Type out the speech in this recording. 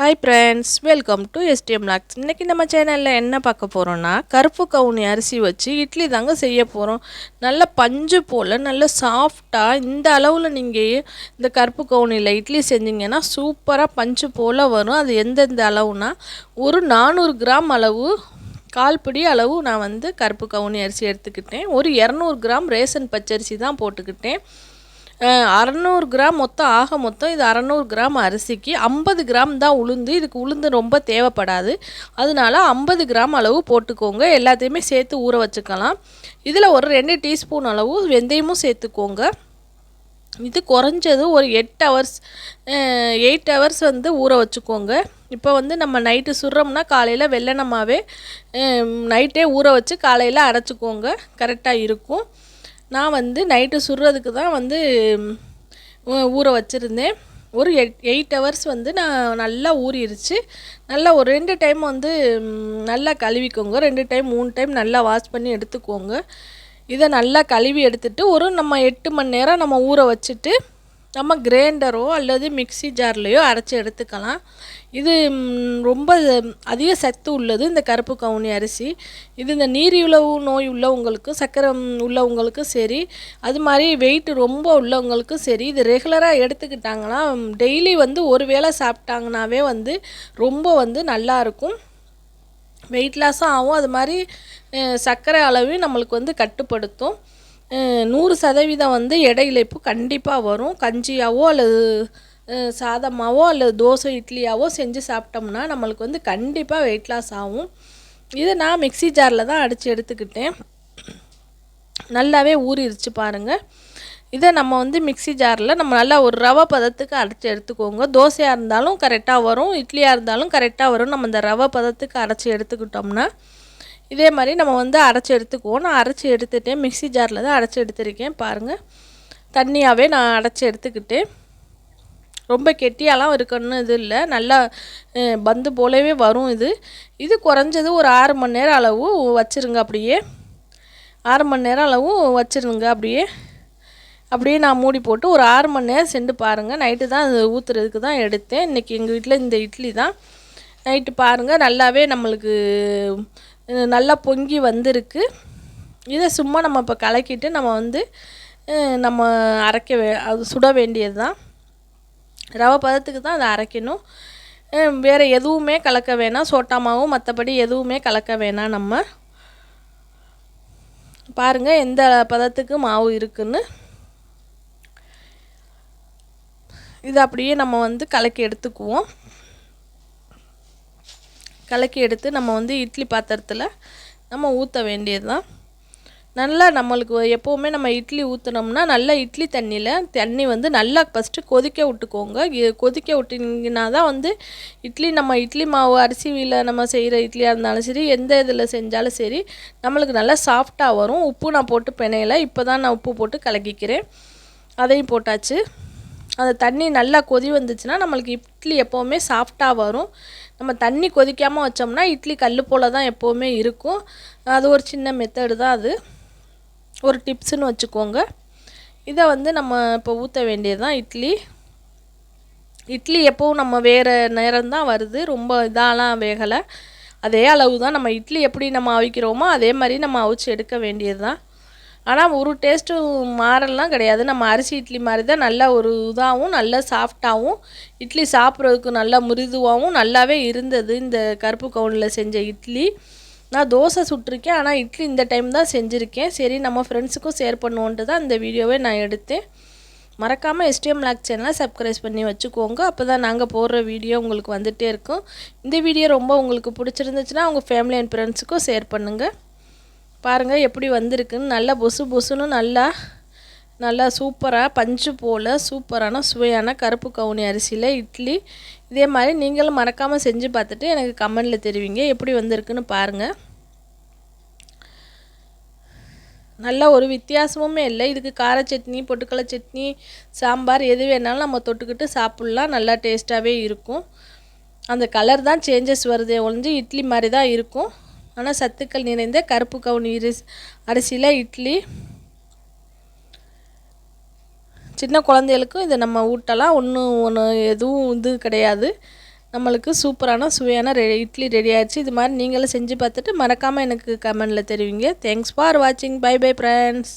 Hi friends welcome to STM logs இன்றைக்கி நம்ம சேனலில் என்ன பார்க்க போகிறோன்னா கருப்பு கவுனி அரிசி வச்சு இட்லி தாங்க செய்ய போகிறோம் நல்ல பஞ்சு போல் நல்ல சாஃப்டாக இந்த அளவில் நீங்கள் இந்த கருப்பு கவுனியில் இட்லி செஞ்சீங்கன்னா சூப்பராக பஞ்சு போல் வரும். அது எந்தெந்த அளவுனா ஒரு நானூறு கிராம் அளவு கால் பிடி அளவு நான் வந்து கருப்பு கவுனி அரிசி எடுத்துக்கிட்டேன். ஒரு இரநூறு கிராம் ரேஷன் பச்சரிசி தான் போட்டுக்கிட்டேன். அறநூறு கிராம் மொத்தம் ஆக மொத்தம் இது அறநூறு கிராம் அரிசிக்கு ஐம்பது கிராம் தான் உளுந்து. இதுக்கு உளுந்து ரொம்ப தேவைப்படாது. அதனால ஐம்பது கிராம் அளவு போட்டுக்கோங்க. எல்லாத்தையுமே சேர்த்து ஊற வச்சுக்கலாம். இதில் ஒரு ரெண்டு டீஸ்பூன் அளவு வெந்தயமும் சேர்த்துக்கோங்க. இது குறைஞ்சது ஒரு எட்டு ஹவர்ஸ் எயிட் ஹவர்ஸ் வந்து ஊற வச்சுக்கோங்க. இப்போ வந்து நம்ம நைட்டு சுடுறோம்னா காலையில் வெள்ளனமாகவே நைட்டே ஊற வச்சு காலையில் அரைச்சிக்கோங்க. கரெக்டாக இருக்கும். நான் வந்து நைட்டு சுடுறதுக்கு தான் வந்து ஊற வச்சுருந்தேன். ஒரு எட் எயிட் ஹவர்ஸ் வந்து நான் நல்லா ஊறிடுச்சு நல்லா ஒரு ரெண்டு டைம் வந்து நல்லா கழுவிக்கோங்க. ரெண்டு டைம் மூணு டைம் நல்லா வாஷ் பண்ணி எடுத்துக்கோங்க. இதை நல்லா கழுவி எடுத்துட்டு ஒரு நம்ம எட்டு மணி நேரம் நம்ம ஊற வச்சுட்டு நம்ம கிரைண்டரோ அல்லது மிக்சி ஜார்லேயோ அரைச்சி எடுத்துக்கலாம். இது ரொம்ப அதிக சத்து உள்ளது இந்த கருப்பு கவுனி அரிசி. இது இந்த நீரிழிவு நோய் உள்ளவங்களுக்கு சர்க்கரை உள்ளவங்களுக்கும் சரி அது மாதிரி வெயிட் ரொம்ப உள்ளவங்களுக்கும் சரி இது ரெகுலராக எடுத்துக்கிட்டாங்கன்னா டெய்லி வந்து ஒரு வேளை சாப்பிட்டாங்கனாவே வந்து ரொம்ப வந்து நல்லாயிருக்கும் வெயிட் லாஸும் ஆகும் அது மாதிரி சர்க்கரை அளவையும் நம்மளுக்கு வந்து கட்டுப்படுத்தும். நூறு சதவீதம் வந்து எடை இழைப்பு கண்டிப்பாக வரும். கஞ்சியாவோ அல்லது சாதமாவோ அல்லது தோசை இட்லியாவோ செஞ்சு சாப்பிட்டோம்னா நம்மளுக்கு வந்து கண்டிப்பாக வெயிட் லாஸ் ஆகும். இதை நான் மிக்சி ஜாரில் தான் அடித்து எடுத்துக்கிட்டேன். நல்லாவே ஊறிடுச்சு பாருங்கள் இதை நம்ம வந்து மிக்சி ஜாரில் நம்ம நல்லா ஒரு ரவை பதத்துக்கு அரைச்சி எடுத்துக்கோங்க. தோசையாக இருந்தாலும் கரெக்டாக வரும். இட்லியாக இருந்தாலும் கரெக்டாக வரும். நம்ம இந்த ரவை பதத்துக்கு அரைச்சி எடுத்துக்கிட்டோம்னா இதே மாதிரி நம்ம வந்து அரைச்சி எடுத்துக்குவோம். நான் அரைச்சி எடுத்துகிட்டேன் மிக்சி ஜாரில் தான் அரைச்சி எடுத்துருக்கேன். பாருங்கள் தண்ணியாகவே நான் அரைச்சி எடுத்துக்கிட்டேன். ரொம்ப கெட்டியாலாம் இருக்கணும்னு இது இல்லை. நல்லா பந்து போலவே வரும் இது. இது குறைஞ்சது ஒரு ஆறு மணி நேரம் அளவு வச்சுருங்க அப்படியே. ஆறு மணி நேரம் அளவு வச்சுருங்க அப்படியே. அப்படியே நான் மூடி போட்டு ஒரு ஆறு மணி நேரம் சென்று பாருங்கள் நைட்டு தான் அது ஊற்றுறதுக்கு தான் எடுத்தேன். இன்றைக்கி எங்கள் வீட்டில் இந்த இட்லி தான். நைட்டு பாருங்கள் நல்லாவே நம்மளுக்கு நல்லா பொங்கி வந்திருக்கு. இதை சும்மா நம்ம இப்போ கலக்கிட்டு நம்ம வந்து நம்ம அரைக்க வே அது சுட வேண்டியது தான் ரவை பதத்துக்கு தான் அதை அரைக்கணும். வேறு எதுவுமே கலக்க வேணாம். சோட்டாமாவும் மற்றபடி எதுவுமே கலக்க வேணாம் நம்ம. பாருங்கள் எந்த பதத்துக்கு மாவு இருக்குன்னு. இது அப்படியே நம்ம வந்து கலக்கி எடுத்துக்குவோம். கலக்கி எடுத்து நம்ம வந்து இட்லி பாத்திரத்தில் நம்ம ஊற்ற வேண்டியது தான் நல்லா நம்மளுக்கு எப்போவுமே நம்ம இட்லி ஊற்றுனோம்னா நல்லா இட்லி தண்ணியில் தண்ணி வந்து நல்லா ஃபஸ்ட்டு கொதிக்க விட்டுக்கோங்க. கொதிக்க விட்டிங்கன்னா தான் வந்து இட்லி நம்ம இட்லி மாவு அரிசியில் நம்ம செய்கிற இட்லியாக இருந்தாலும் சரி எந்த இதில் செஞ்சாலும் சரி நம்மளுக்கு நல்லா சாஃப்டாக வரும். உப்பு நான் போட்டு பிணையில் இப்போ தான் நான் உப்பு போட்டு கலக்கிக்கிறேன். அதையும் போட்டாச்சு. அந்த தண்ணி நல்லா கொதி வந்துச்சுன்னா நம்மளுக்கு இட்லி எப்போவுமே சாஃப்டாக வரும். நம்ம தண்ணி கொதிக்காமல் வச்சோம்னா இட்லி கல் போல் தான் எப்போவுமே இருக்கும். அது ஒரு சின்ன மெத்தடு தான் அது. ஒரு டிப்ஸுன்னு வச்சுக்கோங்க. இதை வந்து நம்ம இப்போ ஊற்ற வேண்டியது தான் இட்லி. இட்லி எப்போவும் நம்ம வேறு நேரம் தான் வருது. ரொம்ப இதாலாம் வேகலை. அதே அளவு தான் நம்ம இட்லி எப்படி நம்ம அவிக்கிறோமோ அதே மாதிரி நம்ம அவிச்சு எடுக்க வேண்டியது தான் ஆனால் ஒரு டேஸ்ட்டும் மாறலாம் கிடையாது. நம்ம அரிசி இட்லி மாதிரி தான் நல்லா ஒரு இதாகவும் நல்லா சாஃப்டாகவும் இட்லி சாப்பிட்றதுக்கு நல்லா மிருதுவாகவும் நல்லாவே இருந்தது. இந்த கருப்பு கவுனில் செஞ்ச இட்லி. நான் தோசை சுட்டிருக்கேன். ஆனால் இட்லி இந்த டைம் தான் செஞ்சுருக்கேன். சரி நம்ம ஃப்ரெண்ட்ஸுக்கும் ஷேர் பண்ணுவோன்ட்டு தான் இந்த வீடியோவை நான் எடுத்தேன். மறக்காமல் எஸ்டிஎம் லாக் சேனலை சப்ஸ்கிரைப் பண்ணி வச்சுக்கோங்க. அப்போ தான் நாங்கள் போடுற வீடியோ உங்களுக்கு வந்துகிட்டே இருக்கும். இந்த வீடியோ ரொம்ப உங்களுக்கு பிடிச்சிருந்துச்சுன்னா உங்கள் ஃபேமிலி அண்ட் ஃப்ரெண்ட்ஸுக்கும் ஷேர் பண்ணுங்கள் பாருங்கள் எப்படி வந்திருக்குன்னு. நல்லா பொசு பொசுன்னு நல்லா நல்லா சூப்பராக பஞ்சு போல் சூப்பரான சுவையான கருப்பு கவுனி அரிசியில் இட்லி. இதே மாதிரி நீங்களும் மறக்காமல் செஞ்சு பார்த்துட்டு எனக்கு கமெண்டில் தெரிவிங்க எப்படி வந்திருக்குன்னு பாருங்கள் நல்லா ஒரு வித்தியாசமுமே இல்லை. இதுக்கு கார சட்னி பொட்டுக்கடலை சட்னி சாம்பார் எது வேணாலும் நம்ம தொட்டுக்கிட்டு சாப்பிட்லாம். நல்லா டேஸ்ட்டாகவே இருக்கும். அந்த கலர் தான் சேஞ்சஸ் வருதே ஒழிஞ்சு இட்லி மாதிரி தான் இருக்கும். ஆனால் சத்துக்கள் நிறைந்த கருப்பு கவுனி அரிசியில் இட்லி. சின்ன குழந்தைகளுக்கும் இதை நம்ம ஊட்டலாம். ஒன்றும் ஒன்று எதுவும் இது கிடையாது. நம்மளுக்கு சூப்பரான சுவையான ரெ இட்லி ரெடி ஆயிடுச்சு. இது மாதிரி நீங்களும் செஞ்சு பார்த்துட்டு மறக்காமல் எனக்கு கமெண்டில் தெரிவிங்க. தேங்க்ஸ் ஃபார் வாட்சிங் பை பை ஃப்ரெண்ட்ஸ்